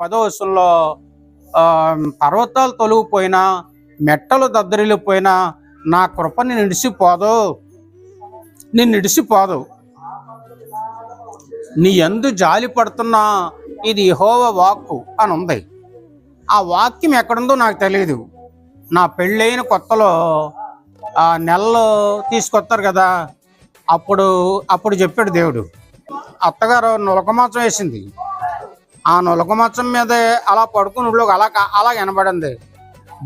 పదో వశంలో పర్వతాలు తొలగిపోయినా మెట్టలు దద్దరిల్లిపోయినా నా కృప నేను ఇడిసిపోదు నేను నిడిసిపోదు. నీ ఎందు జాలి పడుతున్నా ఇది హోవ వాక్కు అని ఉంది ఆ వాక్యం ఎక్కడుందో నాకు తెలియదు నా పెళ్ళైన కొత్తలో ఆ నెలలో తీసుకొస్తారు కదా అప్పుడు అప్పుడు చెప్పాడు దేవుడు. అత్తగారు నులక వేసింది. ఆ నులక మంచం మీదే అలా పడుకుని ఊళ్ళోకి అలా అలా వినబడింది.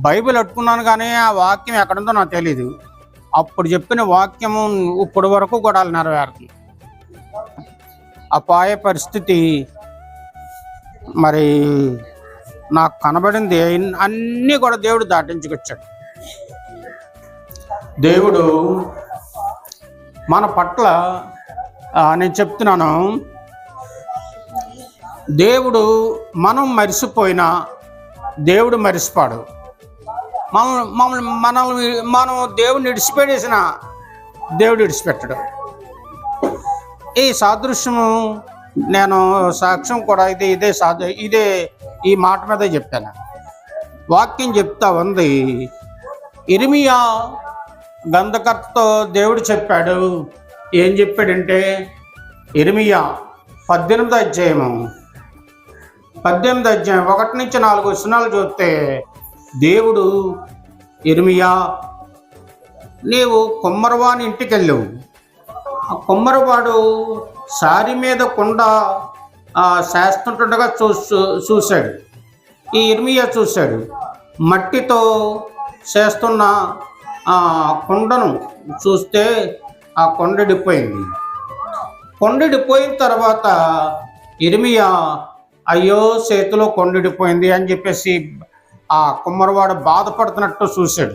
బైబిల్ అట్టుకున్నాను కానీ ఆ వాక్యం ఎక్కడుందో నాకు తెలియదు అప్పుడు చెప్పిన వాక్యము ఇప్పటి వరకు కూడా నెరవేరుతుంది అపాయ పరిస్థితి మరి నాకు కనబడింది. అన్నీ కూడా దేవుడు దాటించుకొచ్చాడు. దేవుడు మన పట్ల నేను చెప్తున్నాను దేవుడు మనం మరిసిపోయినా దేవుడు మరిసిపాడు. మనం మమ్మల్ని మనల్ని మనం దేవుడిని ఇడిచిపెట్టేసిన దేవుడు ఇడిచిపెట్టడు ఈ సాదృశ్యము నేను సాక్ష్యం కూడా ఇది ఇదే సాధ ఇదే ఈ మాట మీద చెప్పాను. వాక్యం చెప్తా ఉంది. ఇరిమియా గంధకర్తతో దేవుడు చెప్పాడు. ఏం చెప్పాడంటే ఇరిమియా పద్దెనిమిది అధ్యాయము పద్దెనిమిది అధ్యాయం ఒకటి నుంచి నాలుగు వచనాలు చూస్తే దేవుడు ఇర్మియా నీవు కుమ్మరవాని ఇంటికి వెళ్ళావు. ఆ కుమ్మరవాడు సారి మీద కుండ శాస్తుంటుండగా చూ చూశాడు. ఈ ఇర్మియా చూశాడు. మట్టితో చేస్తున్న ఆ కుండను చూస్తే ఆ కొండడిపోయింది కొండడిపోయిన తర్వాత ఇర్మియా అయ్యో చేతిలో కొండిడిపోయింది అని చెప్పేసి ఆ కుమ్మరవాడు బాధపడుతున్నట్టు చూశాడు.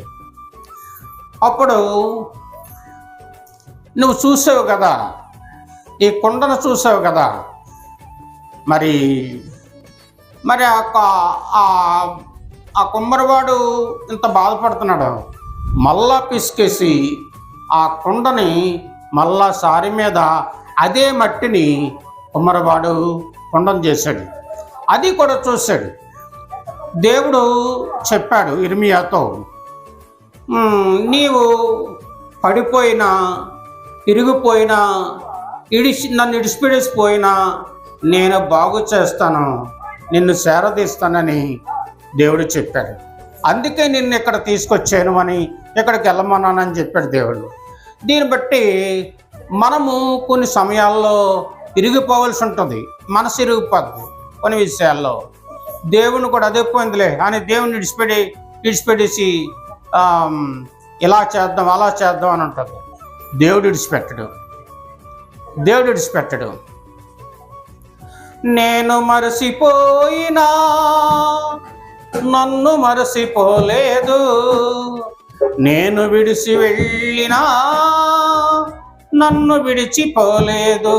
అప్పుడు నువ్వు చూసావు కదా? ఈ కొండను చూసావు కదా? మరి మరి ఆ ఆ- ఆ కుమ్మరివాడు ఇంత బాధపడుతున్నాడు. మళ్ళా పిసికేసి ఆ కుండని మళ్ళా సారి మీద అదే మట్టిని కుమ్మరివాడు కుండం చేశాడు. అది కూడా చూశాడు. దేవుడు చెప్పాడు ఇర్మియాతో నీవు పడిపోయినా ఇరిగిపోయినా ఇడిచి నన్ను ఇడిచిపెడేసిపోయినా నేను బాగు చేస్తాను నిన్ను సేరదీస్తానని దేవుడు చెప్పాడు. అందుకే నిన్ను ఇక్కడ తీసుకొచ్చాను అని ఇక్కడికి వెళ్ళమన్నానని చెప్పాడు దేవుడు. దీన్ని బట్టి మనము కొన్ని సమయాల్లో ఇరిగిపోవలసి ఉంటుంది. మనసు ఇరిగిపోద్ది. కొన్ని విషయాల్లో. దేవుని కూడా అదే పోయిందిలే. అని దేవుని విడిచిపెట్టి విడిచిపెట్టేసి ఇలా చేద్దాం అలా చేద్దాం అని ఉంటుంది దేవుడు విడిచిపెట్టడు. దేవుడు విడిచిపెట్టడు. నేను మరసిపోయినా నన్ను మరసిపోలేదు. నేను విడిచి వెళ్ళినా నన్ను విడిచిపోలేదు.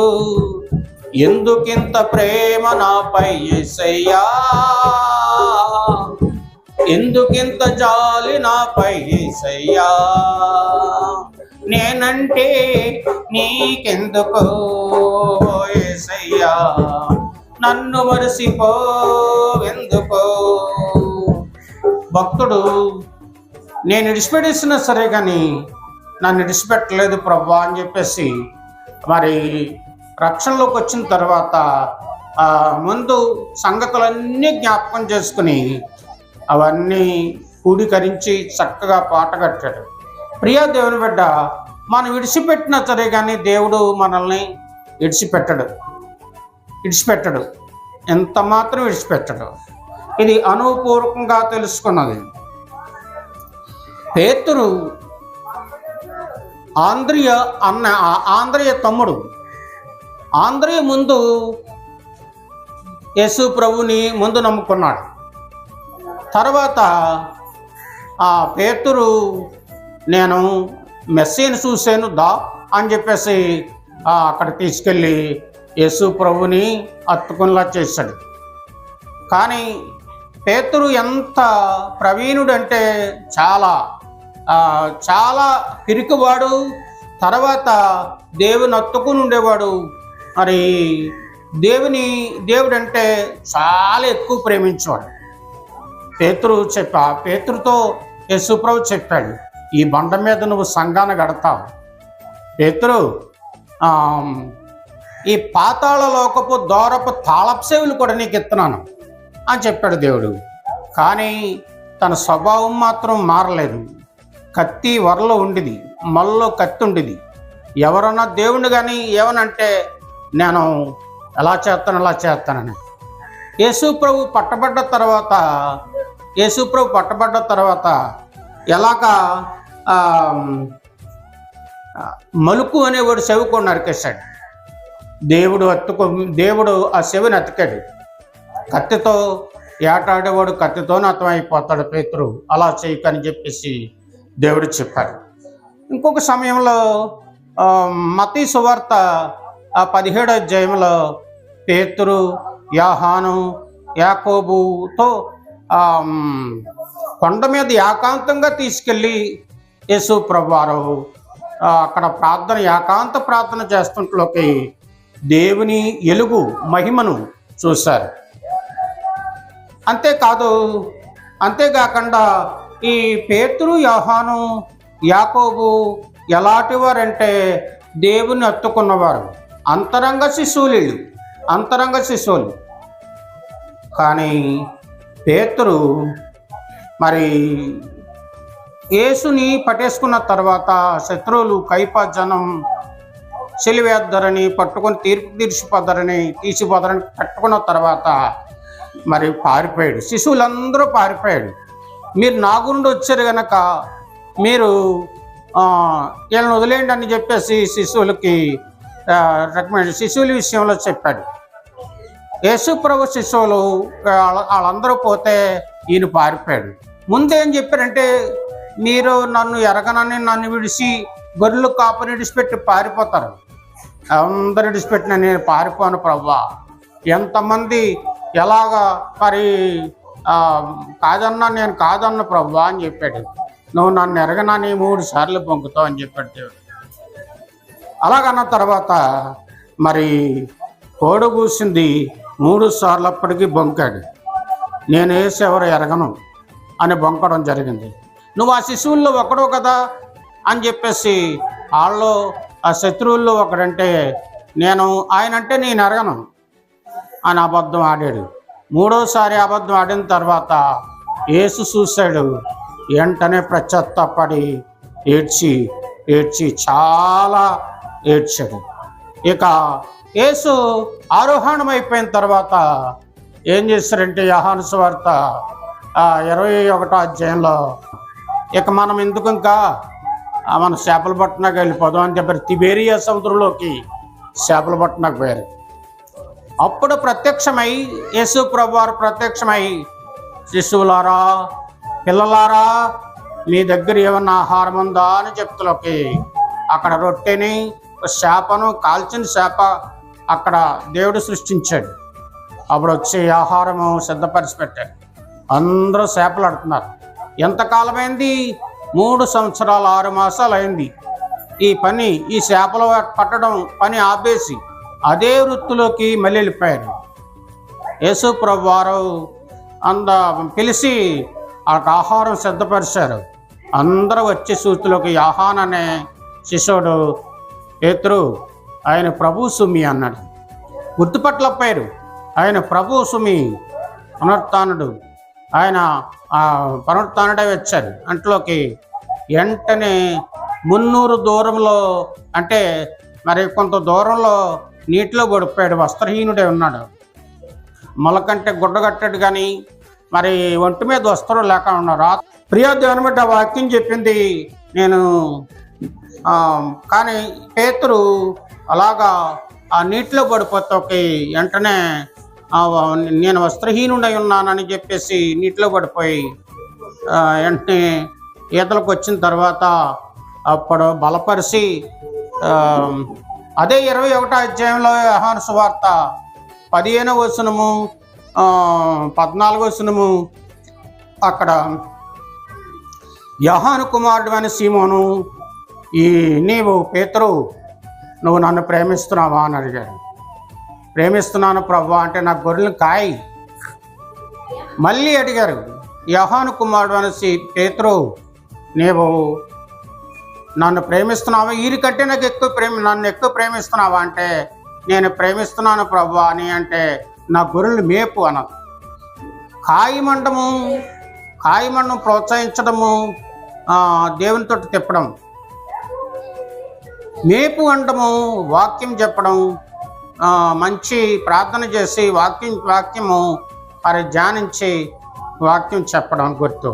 ఎందుకింత ప్రేమ నాపై ఎసయ్యా ఎందుకింత జాలి నాపై ఎసయ్యా నేనంటే నీకెందుకు ఎసయ్యా నన్ను మరిసిపోవెందుకో భక్తుడు నేను విడిచిపెట్టేసినా సరే కానీ నన్ను విడిచిపెట్టలేదు ప్రభా అని చెప్పేసి మరి రక్షణలోకి వచ్చిన తర్వాత ఆ, ముందు సంగతులన్నీ జ్ఞాపకం చేసుకుని అవన్నీ కూడీకరించి చక్కగా పాట కట్టాడు. ప్రియా దేవుని బిడ్డ మనం విడిచిపెట్టినా సరే కానీ దేవుడు మనల్ని విడిచిపెట్టడు. విడిచిపెట్టడు. ఎంత మాత్రం విడిచిపెట్టడు. ఇది అనుపూర్వకంగా తెలుసుకున్నది. పేతురు ఆంధ్రియ అన్న ఆంధ్రయ తమ్ముడు. ఆంధ్రయ ముందు యేసు ప్రభుని ముందు నమ్ముకున్నాడు. తర్వాత ఆ పేతురు నేను మెస్సీని చూశాను దా అని చెప్పేసి అక్కడ తీసుకెళ్ళి యేసు ప్రభుని అత్తుకునిలా చేశాడు. కానీ పేతురు ఎంత ప్రవీణుడంటే చాలా. చాలా పిరికివాడు తర్వాత దేవుని అత్తుకుని ఉండేవాడు. మరి దేవుని దేవుడు అంటే చాలా ఎక్కువ ప్రేమించేవాడు. పేతురు చెప్పా పేతురుతో యశుప్రభు చెప్పాడు ఈ బండ మీద నువ్వు సంఘాన్ని గడతావు. పేతురు ఈ పాతాళ లోకపు దూరపు తాళప్సేవులు కూడా నీకు ఇస్తున్నాను అని చెప్పాడు దేవుడు. కానీ తన స్వభావం మాత్రం మారలేదు. కత్తి వరలో ఉండిది మల్లో కత్తి ఉండిది. ఎవరన్నా దేవుణ్ణి కానీ ఏమనంటే నేను ఎలా చేస్తాను ఎలా చేస్తానని. యేసుప్రభు పట్టబడ్డ తర్వాత యేసుప్రభు పట్టబడ్డ తర్వాత ఎలాగా మలుకు అనేవాడు చెవుకొని నరికేశాడు దేవుడు అత్తుకు దేవుడు ఆ శవిని అతికాడు. కత్తితో ఏటాడేవాడు కత్తితోనే అర్థమైపోతాడు పేతురు. అలా చేయకని చెప్పేసి దేవుడు చెప్పాడు. ఇంకొక సమయంలో మతి మతీ సువార్త ఆ పదిహేడో అధ్యాయంలో పేతురు యాహాను యాకోబుతో కొండ మీద ఏకాంతంగా తీసుకెళ్ళి యేసు ప్రభువారు అక్కడ ప్రార్థన ఏకాంత ప్రార్థన చేస్తుంటలోకి దేవుని ఎలుగు మహిమను చూశారు. అంతేకాదు అంతేకాకుండా ఈ పేతురు యోహాను యాకోబు ఎలాంటి వారంటే దేవుని అత్తుకున్నవారు అంతరంగ శిశువులు అంతరంగ శిశువులు కానీ పేతురు మరి యేసుని పట్టేసుకున్న తర్వాత శత్రువులు కైప జనం చెలివేద్దరని పట్టుకొని తీర్పు తీర్చిపోద్దరని తీసిపోదరని పట్టుకున్న తర్వాత మరి పారిపోయాడు. శిశువులందరూ పారిపోయాడు మీరు నా గుండి వచ్చారు గనక మీరు వీళ్ళని వదిలేయండి అని చెప్పేసి శిశువులకి రికమెండ్ శిశువుల విషయంలో చెప్పాడు. యేసుప్రభు శిశువులు వాళ్ళ- వాళ్ళందరూ పోతే ఈయన పారిపోయాడు. ముందేం చెప్పారంటే మీరు నన్ను ఎరగనని నన్ను విడిచి గొర్రెలు కాపని విడిచిపెట్టి పారిపోతారు. అందరు విడిచిపెట్టిన నేను పారిపోను ప్రవ్వా. ఎంతమంది ఎలాగా మరి కాదన్నా నేను కాదన్న ప్రభు అని చెప్పాడు. నువ్వు నన్ను ఎరగనా నీ మూడు సార్లు పొంగుతావు అని చెప్పాడు దేవుడు. అలాగన్న తర్వాత మరి కోడు కూసింది మూడు సార్లు అప్పటికి బొంకాడు. నేను వేసి ఎవరు ఎరగను అని బొంకడం జరిగింది. నువ్వు ఆ శిశువుల్లో ఒకడో కదా అని చెప్పేసి వాళ్ళు ఆ శత్రువుల్లో ఒకడంటే నేను ఆయన అంటే నేను ఎరగను అని అబద్ధం ఆడాడు. మూడోసారి అబద్ధం ఆడిన తర్వాత ఏసు చూశాడు. వెంటనే ప్రత్యత్తపడి ఏడ్చి ఏడ్చి చాలా ఏడ్చాడు. ఇక యేసు ఆరోహణం అయిపోయిన తర్వాత ఏం చేశారంటే యహాను సువార్త ఇరవై ఒకటో అధ్యాయంలో ఇక మనం ఎందుకు ఇంకా మన మనం చేపల పట్టణకు వెళ్ళిపోదాం అని చెప్పారు. తిబేరియా సముద్రంలోకి చేపలు పట్టణకు పోయారు. అప్పుడు ప్రత్యక్షమై యేసు ప్రభువారు ప్రత్యక్షమై శిశువులారా పిల్లలారా మీ దగ్గర ఏమన్నా ఆహారం ఉందా? అని చెప్తులోకి అక్కడ రొట్టెని శాపను చేపను కాల్చిన చేప అక్కడ దేవుడు సృష్టించాడు. అప్పుడు వచ్చి ఆహారము సిద్ధపరిచి పెట్టాడు అందరూ చేపలు ఆడుతున్నారు. ఎంతకాలమైంది? మూడు సంవత్సరాలు ఆరు మాసాలు అయింది ఈ పని ఈ చేపలు పట్టడం పని ఆపేసి అదే వృత్తిలోకి మళ్ళీ వెళ్ళిపోయారు. యేసు ప్రభు వారు అంద పిలిచి వాళ్ళకి ఆహారం సిద్ధపరిచారు. అందరూ వచ్చే సూతిలోకి యాహాన్ అనే శిశువుడు పేతురు ఆయన ప్రభు సుమి అన్నాడు. గుర్తుపట్లపోయారు ఆయన ప్రభు సుమి పునరుత్నుడు ఆయన ఆ, పునరుత్నుడే వచ్చారు అంట్లోకి వెంటనే మున్నూరు దూరంలో అంటే మరి కొంత దూరంలో నీటిలో పడిపోయాడు వస్త్రహీనుడే ఉన్నాడు. మొలకంటే గుడ్డగట్టాడు కానీ మరి ఒంటి మీద వస్త్రం లేక ఉన్నారు ఆ దేవుని బట్టి ఆ వాక్యం చెప్పింది నేను కానీ పేతురు అలాగా ఆ నీటిలో పడిపోతే వెంటనే నేను వస్త్రహీనుడై ఉన్నానని చెప్పేసి నీటిలో పడిపోయి వెంటనే ఈతలకు వచ్చిన తర్వాత అప్పుడు బలపరిచి అదే ఇరవై ఒకటో అధ్యాయంలో వ్యవహార సువార్త పదిహేనో వచనము పద్నాలుగో వచనము అక్కడ యహాను కుమారుడు అని సీమోను ఈ నీవు పేతురు నువ్వు నన్ను ప్రేమిస్తున్నావా అని అడిగాడు. ప్రేమిస్తున్నాను ప్రభు అంటే నా గొర్రెలు కాయి. మళ్ళీ అడిగారు యహాను కుమారుడు అనేసి పేతురు నీవు నన్ను ప్రేమిస్తున్నావా? వీరికంటే నాకు ఎక్కువ ప్రేమ నన్ను ఎక్కువ ప్రేమిస్తున్నావా అంటే నేను ప్రేమిస్తున్నాను ప్రభు అని అంటే నా గొర్రెలు మేపు అనదు కాయమండము కాయమండం ప్రోత్సహించడము దేవునితో తిప్పడం. మేపు అండము వాక్యం చెప్పడం మంచి ప్రార్థన చేసి వాక్యం వాక్యము వారి ధ్యానించి వాక్యం చెప్పడం గుర్తు.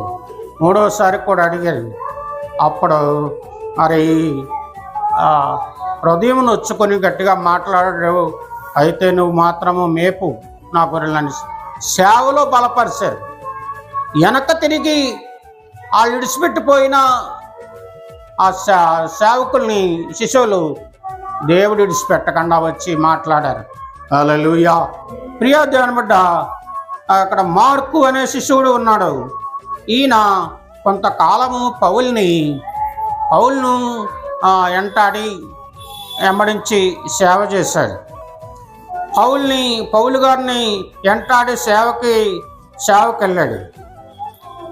మూడోసారి కూడా అడిగారు. అప్పుడు మరి హృదయం నొచ్చుకొని గట్టిగా మాట్లాడలేవు అయితే నువ్వు మాత్రము మేపు నా గొర్రెలని సేవలో బలపరిచారు వెనక తిరిగి వాళ్ళు విడిచిపెట్టిపోయిన ఆ సేవకుల్ని శిశువులు దేవుడు విడిచిపెట్టకుండా వచ్చి మాట్లాడారు. అలలుయా ప్రియా దేవుని బిడ్డ అక్కడ మార్కు అనే శిశువుడు ఉన్నాడు. ఈయన కొంతకాలము పౌల్ని పౌల్ను ఆ, వెంబడించి సేవ చేశాడు. పౌల్ని పౌలు గారిని ఎంటాడి సేవకి సేవకి వెళ్ళాడు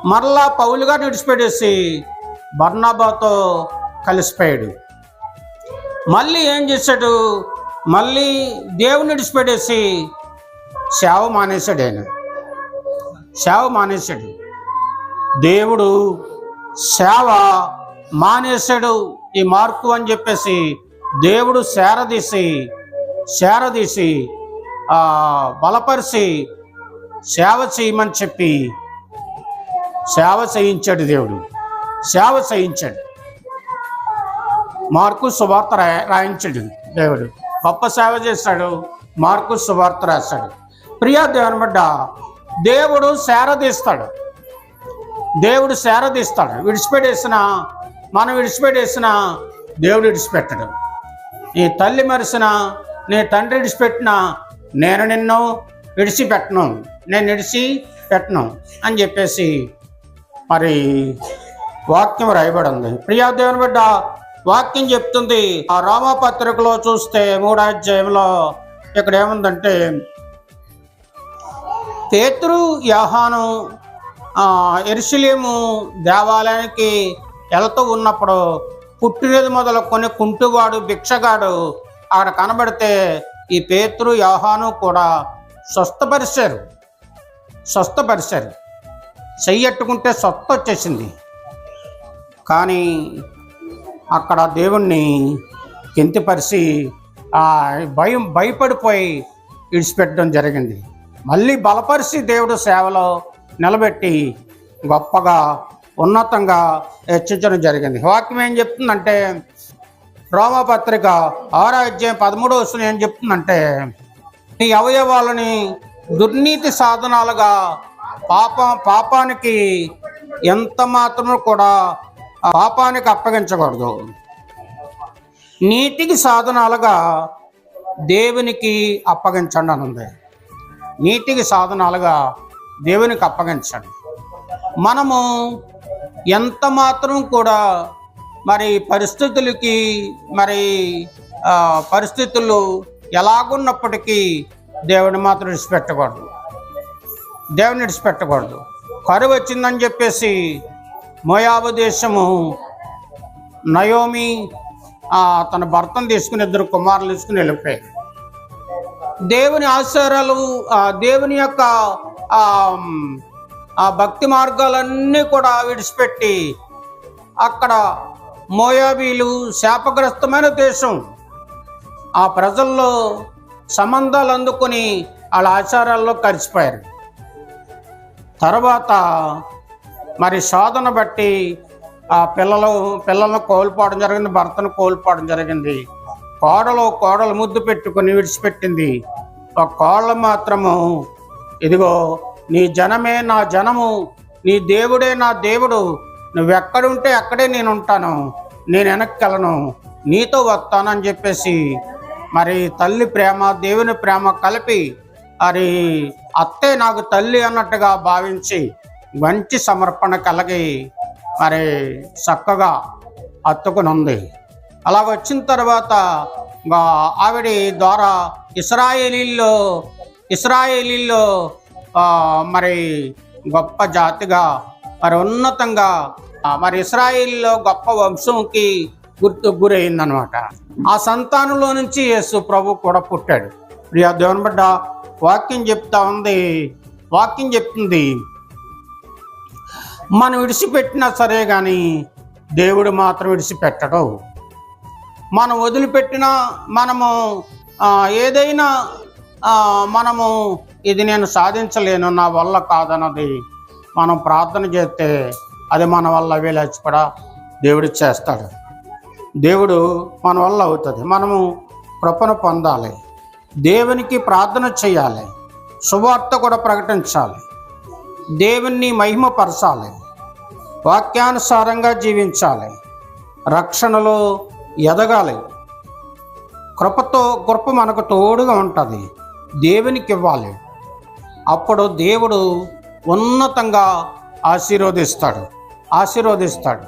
మరలా పౌలు గారిని విడిచిపెట్టేసి బర్నాబాతో కలిసిపోయాడు. మళ్ళీ ఏం చేశాడు? మళ్ళీ దేవుని విడిచిపెట్టేసి సేవ మానేశాడు ఆయన. సేవ మానేశాడు. దేవుడు సేవ మానేశాడు ఈ మార్కు అని చెప్పేసి దేవుడు శారదీసి శారదీసి బలపరిచి సేవ చేయమని చెప్పి సేవ చేయించాడు దేవుడు. సేవ చేయించాడు. మార్కు సువార్త రాయ రాయించాడు దేవుడు. గొప్ప సేవ చేశాడు మార్కు సువార్త రాశాడు. ప్రియా దేవుని బిడ్డ దేవుడు శారదీస్తాడు. దేవుడు శారదీస్తాడు. విడిచిపెట్టేసిన మనం విడిచిపెట్టేసిన దేవుడు విడిచిపెట్టడు. నీ తల్లి మరిసిన నీ తండ్రి విడిచిపెట్టిన నేను నిన్ను విడిచిపెట్టను. నేను విడిచి పెట్టను అని చెప్పేసి మరి వాక్యం రాయబడి ఉంది ప్రియా దేవుని బిడ్డ వాక్యం చెప్తుంది. ఆ రామపత్రికలో చూస్తే మూడాధ్యాయంలో ఇక్కడ ఏముందంటే పేతురు యాహాను ఎరుసలేము దేవాలయానికి వెళ్తూ ఉన్నప్పుడు పుట్టినది మొదలుకొని కుంటువాడు భిక్షగాడు అక్కడ కనబడితే ఈ పేతురు యోహాను కూడా స్వస్థపరిచారు. స్వస్థపరిచారు. చెయ్యట్టుకుంటే స్వస్థ వచ్చేసింది కానీ అక్కడ దేవుణ్ణి కింతిపరిచి ఆ భయం భయపడిపోయి విడిచిపెట్టడం జరిగింది. మళ్ళీ బలపరిచి దేవుడు సేవలో నిలబెట్టి గొప్పగా ఉన్నతంగా హెచ్చించడం జరిగింది. వాక్యం ఏం చెప్తుందంటే రోమపత్రిక ఆరో అధ్యాయం పదమూడో వస్తున్న ఏం చెప్తుందంటే నీ అవయవాలని దుర్నీతి సాధనాలుగా పాప పాపానికి ఎంత మాత్రము కూడా పాపానికి అప్పగించకూడదు. నీతికి సాధనాలుగా దేవునికి అప్పగించండి అని ఉంది నీటికి సాధనాలుగా దేవునికి అప్పగించండి. మనము ఎంత మాత్రం కూడా మరి పరిస్థితులకి మరి పరిస్థితులు ఎలాగున్నప్పటికీ దేవుని మాత్రం విడిచిపెట్టకూడదు. దేవుని విడిచిపెట్టకూడదు. కరువు వచ్చిందని చెప్పేసి మోయాబు దేశము నయోమి తన భర్తను తీసుకుని ఇద్దరు కుమారులు తీసుకుని వెళ్ళిపోయారు. దేవుని ఆచారాలు దేవుని యొక్క ఆ, భక్తి మార్గాలన్నీ కూడా విడిచిపెట్టి అక్కడ మోయాబీలు శాపగ్రస్తమైన దేశం. ఆ ప్రజల్లో సంబంధాలు అందుకొని వాళ్ళ ఆచారాల్లో కలిసిపోయారు తర్వాత మరి శోధన బట్టి ఆ పిల్లలు పిల్లలను కోల్పోవడం జరిగింది భర్తను కోల్పోవడం జరిగింది. కోడలు కోడలు ముద్దు పెట్టుకుని విడిచిపెట్టింది. ఆ కోళ్ళ మాత్రము ఇదిగో నీ జనమే నా జనము నీ దేవుడే నా దేవుడు. నువ్వెక్కడుంటే అక్కడే నేను ఉంటాను నేను వెనక్కి వెళ్ళను నీతో వస్తానని చెప్పేసి మరి తల్లి ప్రేమ దేవుని ప్రేమ కలిపి మరి అత్తే నాకు తల్లి అన్నట్టుగా భావించి మంచి సమర్పణ కలిగి మరి చక్కగా అత్తుకునుంది అలా వచ్చిన తర్వాత ఆవిడ ద్వారా ఇస్రాయేలీల్లో ఇస్రాయేలీల్లో మరి గొప్ప జాతిగా మరి ఉన్నతంగా మరి ఇస్రాయిల్లో గొప్ప వంశంకి గుర్తు గురైందనమాట ఆ సంతానంలో నుంచి యేసు ప్రభు కూడా పుట్టాడు. ప్రియా దేవుని బిడ్డ వాక్యం చెప్తా ఉంది. వాక్యం చెప్తుంది. మనం విడిచిపెట్టినా సరే కానీ దేవుడు మాత్రం విడిచిపెట్టడు. మనం వదిలిపెట్టినా మనము ఏదైనా మనము ఇది నేను సాధించలేను నా వల్ల కాదన్నది మనం ప్రార్థన చేస్తే అది మన వల్ల వీలచ్చి కూడా దేవుడు చేస్తాడు. దేవుడు మన వల్ల అవుతుంది. మనము కృపను పొందాలి. దేవునికి ప్రార్థన చేయాలి. శుభార్త కూడా ప్రకటించాలి. దేవుణ్ణి మహిమపరచాలి. వాక్యానుసారంగా జీవించాలి. రక్షణలో ఎదగాలి. కృపతో కృప మనకు తోడుగా ఉంటుంది. దేవునికి ఇవ్వాలి. అప్పుడు దేవుడు ఉన్నతంగా ఆశీర్వదిస్తాడు ఆశీర్వదిస్తాడు.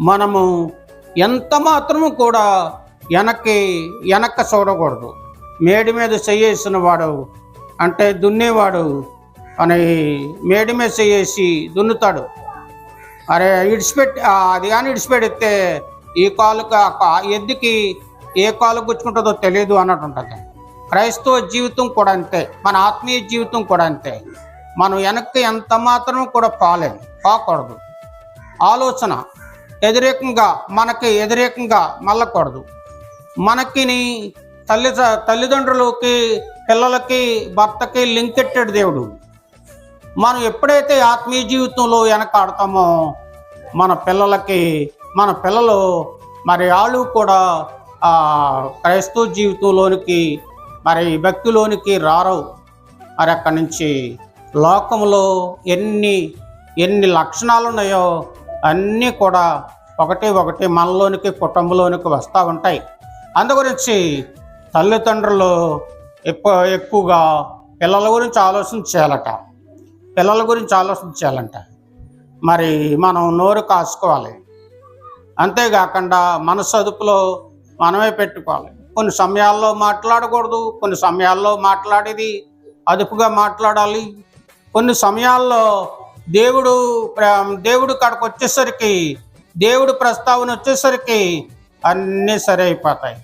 మనము ఎంత మాత్రము కూడా వెనక్కి వెనక్క చూడకూడదు. మేడి మీద చేయేసిన వాడు అంటే దున్నేవాడు అని మేడి మీద చేసి దున్నుతాడు. అరే ఇడిచిపెట్టి అది కానీ ఇడిచిపెడితే ఈ కాలుకి ఆ ఎద్దుకి ఏ కాలు గుచ్చుకుంటుందో తెలియదు అన్నట్టు ఉంటుంది. క్రైస్తవ జీవితం కూడా అంతే మన ఆత్మీయ జీవితం కూడా అంతే. మనం వెనక్కి ఎంత మాత్రం కూడా పోలేం పోకూడదు. ఆలోచన వ్యతిరేకంగా మనకి వ్యతిరేకంగా మళ్ళకూడదు. మనకిని తల్లి తల్లిదండ్రులకి పిల్లలకి భర్తకి లింక్ ఎట్టాడు దేవుడు? మనం ఎప్పుడైతే ఆత్మీయ జీవితంలో వెనకాడతామో మన పిల్లలకి మన పిల్లలు మరి వాళ్ళు కూడా క్రైస్తవ జీవితంలోనికి మరి భక్తిలోనికి రారు మరి అక్కడి నుంచి లోకంలో ఎన్ని ఎన్ని లక్షణాలు ఉన్నాయో అన్నీ కూడా ఒకటి ఒకటి మనలోనికి కుటుంబంలోనికి వస్తూ ఉంటాయి. అందుగురించి తల్లిదండ్రులు ఎక్కువ ఎక్కువగా పిల్లల గురించి ఆలోచన చేయాలట. పిల్లల గురించి ఆలోచన చేయాలంట. మరి మనం నోరు కాసుకోవాలి. అంతేకాకుండా మన సదుపులో మనమే పెట్టుకోవాలి. కొన్ని సమయాల్లో మాట్లాడకూడదు కొన్ని సమయాల్లో మాట్లాడేది అదుపుగా మాట్లాడాలి. కొన్ని సమయాల్లో దేవుడు దేవుడు కాడికి వచ్చేసరికి దేవుడు ప్రస్తావన వచ్చేసరికి అన్నీ సరి అయిపోతాయి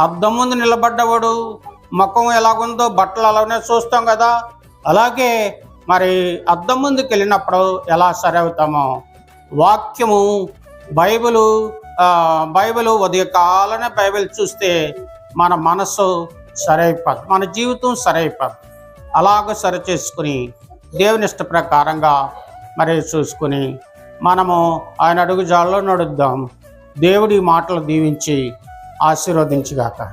అద్దం ముందు నిలబడ్డవాడు ముఖం ఎలాగుందో బట్టలు అలానే చూస్తాం కదా. అలాగే మరి అద్దం ముందుకు వెళ్ళినప్పుడు ఎలా సరి అవుతామో వాక్యము బైబిలు బైబిల్ ఉదయకాలనే బైబిల్ చూస్తే మన మనస్సు సరైపోదు మన జీవితం సరైపోదు. అలాగ సరి చేసుకుని దేవుని ఇష్ట ప్రకారంగా మరి చూసుకుని మనము ఆయన అడుగు జాడలో నడుద్దాం. దేవుడి మాటలు దీవించి ఆశీర్వదించుగాక.